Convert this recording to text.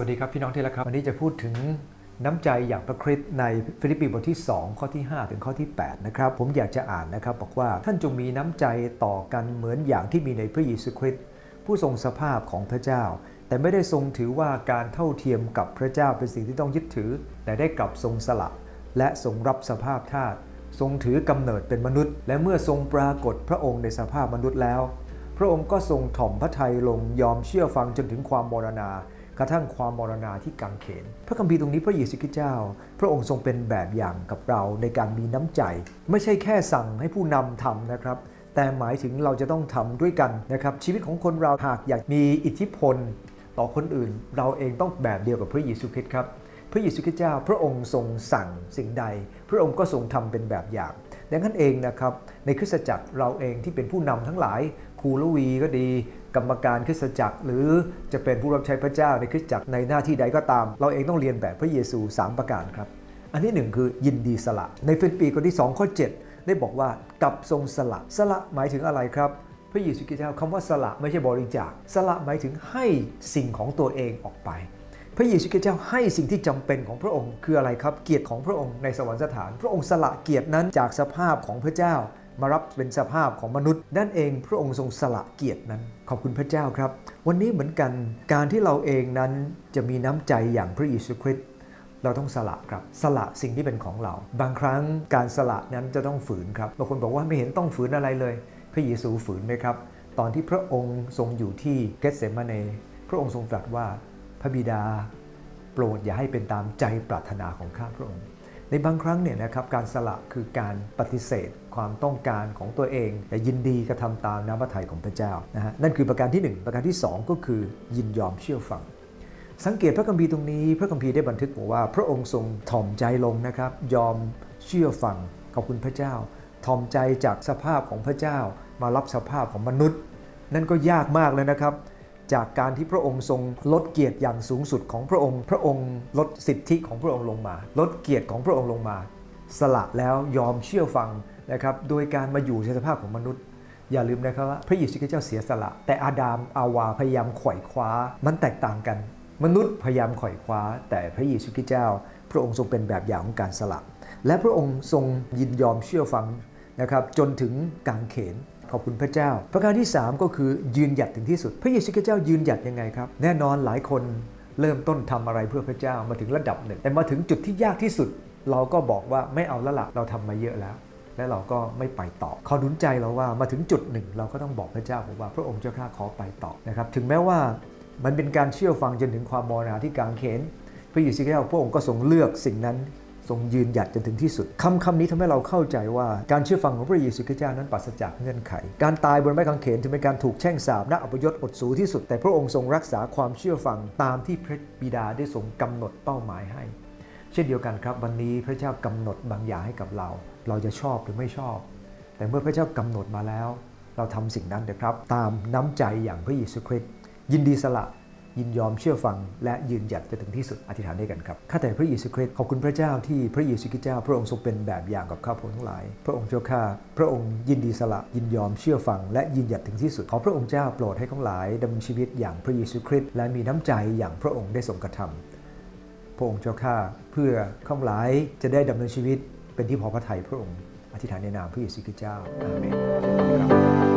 สวัสดีครับพี่น้องที่รักครับวันนี้จะพูดถึงน้ำใจอย่างพระคริสต์ในฟิลิปปีบทที่ 2 ข้อที่ 5 ถึงข้อที่ 8 นะครับผมอยากจะอ่านนะครับ บอกว่าท่านจงมีน้ำใจต่อกันเหมือนอย่างที่มีในพระเยซูคริสต์ผู้ทรงสภาพของพระเจ้า แต่ไม่ได้ทรงถือว่าการเท่าเทียมกับพระเจ้าเป็นสิ่งที่ต้องยึดถือ แต่ได้กลับทรงสละ และทรงรับสภาพทาสทรงถือกำเนิดเป็นมนุษย์ และเมื่อทรงปรากฏพระองค์ในสภาพมนุษย์แล้ว พระองค์ก็ทรงถ่อมพระทัยลงยอมเชื่อฟังจนถึงความมรณา กระทั่งความมรณาที่กังเขน พระคัมภีร์ตรงนี้พระเยซูคริสต์เจ้า พระองค์ทรงเป็นแบบอย่างกับเราในการมีน้ำใจ ไม่ใช่แค่สั่งให้ผู้นำทำนะครับแต่หมายถึงเราจะต้องทำด้วยกันนะครับชีวิตของคนเราหากอยากมีอิทธิพล ต่อคนอื่น เราเองต้องแบบเดียวกับพระเยซูคริสต์ครับพระเยซูคริสต์เจ้า พระองค์ทรงสั่งสิ่งใด พระองค์ก็ทรงทำเป็นแบบอย่าง ดังนั้นเองนะครับในคริสตจักรเราเองที่เป็นผู้นำทั้งหลายครูละวีก็ดี กรรมการคริสตจักร หรือจะเป็นผู้รับใช้พระเจ้าในคริสตจักรในหน้าที่ใดก็ตาม เราเองต้องเรียนแบบพระเยซู 3 ประการครับ อันที่หนึ่งคือยินดีสละ ในฟิลิปปีบทที่2ข้อ7 ได้บอกว่ากับทรงสละสละหมายถึงอะไรครับพระเยซูคริสต์เจ้าคำว่าสละไม่ใช่บริจาค สละหมายถึงให้สิ่งของตัวเองออกไป พระเยซูคริสต์เจ้าให้สิ่งที่จำเป็นของพระองค์คืออะไรครับ เกียรติของพระองค์ในสวรรคสถาน พระองค์สละเกียรตินั้นจากสภาพของพระเจ้า มารับเป็นสภาพของมนุษย์นั่นเองพระองค์ทรงสละเกียรตินั้น ขอบคุณพระเจ้าครับ วันนี้เหมือนกันการที่เราเองนั้นจะมีน้ำใจอย่างพระเยซูคริสต์เราต้องสละครับ สละสิ่งที่เป็นของเรา บางครั้งการสละนั้นจะต้องฝืนครับบางคนบอกว่าไม่เห็นต้องฝืนอะไรเลย พระเยซูฝืนไหมครับ ตอนที่พระองค์ทรงอยู่ที่เกสเซมาเนพระองค์ทรงตรัสว่า พระบิดาโปรดอย่าให้เป็นตามใจปรารถนาของข้าพระองค์ ในบางครั้งเนี่ยนะครับการสละคือการปฏิเสธความต้องการของตัวเองแต่ยินดีกระทำตามน้ำพระทัยของพระเจ้านะฮะนั่นคือประการที่หนึ่งประการที่สองก็คือยินยอมเชื่อฟังสังเกตพระคัมภีร์ตรงนี้ พระคัมภีร์ได้บันทึกบอกว่า พระองค์ทรงถ่อมใจลงนะครับ ยอมเชื่อฟังขอบคุณพระเจ้า ถ่อมใจจากสภาพของพระเจ้า มารับสภาพของมนุษย์ นั่นก็ยากมากเลยนะครับ จากการที่พระองค์ทรงลดเกียรติอย่างสูงสุดของพระองค์ พระองค์ลดสิทธิของพระองค์ลงมา ลดเกียรติของพระองค์ลงมา สละแล้วยอมเชื่อฟังนะครับโดยการมาอยู่ในสภาพของมนุษย์ อย่าลืมนะครับว่าพระเยซูคริสต์เจ้าเสียสละ แต่อาดามอาวาพยายามไขว่คว้า มันแตกต่างกัน มนุษย์พยายามไขว่คว้า แต่พระเยซูคริสต์เจ้า พระองค์ทรงเป็นแบบอย่างของการสละ และพระองค์ทรงยินยอมเชื่อฟังนะครับจนถึงกางเขน ขอบคุณพระเจ้า ประการที่ 3 ก็คือยืนหยัดถึงที่สุด พระเยซูคริสต์เจ้ายืนหยัดยังไงครับ แน่นอนหลายคนเริ่มต้นทำอะไรเพื่อพระเจ้ามาถึงระดับหนึ่ง แต่มาถึงจุดที่ยากที่สุด เราก็บอกว่าไม่เอาละละเราทำมาเยอะแล้ว และเราก็ไม่ไปต่อ ขอหนุนใจเราว่ามาถึงจุดหนึ่ง เราก็ต้องบอกพระเจ้าบอกว่า พระองค์เจ้าข้าขอไปต่อนะครับ ถึงแม้ว่ามันเป็นการเชื่อฟังจนถึงความมรณาที่กางเขนพระเยซูคริสต์เจ้าพระองค์ก็ทรงเลือกสิ่งนั้น ทรงยืนหยัดจนถึงที่สุดคำคำนี้ทำให้เราเข้าใจว่าการเชื่อฟังของพระเยซูคริสต์เจ้านั้นปราศจากเงื่อนไข การตายบนไม้กางเขนถึงเป็นการถูกแช่งสาปน่าอัปยศอดสูที่สุด แต่พระองค์ทรงรักษาความเชื่อฟังตามที่พระบิดาได้ทรงกำหนดเป้าหมายให้ เช่นเดียวกันครับ วันนี้พระเจ้ากำหนดบางอย่างให้กับเรา เราจะชอบหรือไม่ชอบ แต่เมื่อพระเจ้ากำหนดมาแล้ว เราทำสิ่งนั้นเถอะครับ ตามน้ำใจอย่างพระเยซูคริสต์ยินดีสละ ยินยอมเชื่อฟัง และยืนหยัดจนถึงที่สุดอธิษฐานด้วยกันครับข้าแต่พระเยซูคริสต์ขอบคุณพระเจ้าที่พระเยซูคริสต์เจ้า พระองค์ทรงเป็นแบบอย่างกับข้าพเจ้าทั้งหลาย พระองค์เจ้าข้าพระองค์ยินดีสละยินยอมเชื่อฟัง และยืนหยัดถึงที่สุดขอพระองค์เจ้าโปรดให้ทั้งหลายดำเนินชีวิตอย่างพระเยซูคริสต์และมีน้ำใจอย่างพระองค์ได้ทรงกระทำพระองค์เจ้าข้าเพื่อข้าหลายจะได้ดำเนินชีวิตเป็นที่พอพระทัยพระองค์อธิษฐานในนามพระเยซูคริสต์เจ้าอาเมน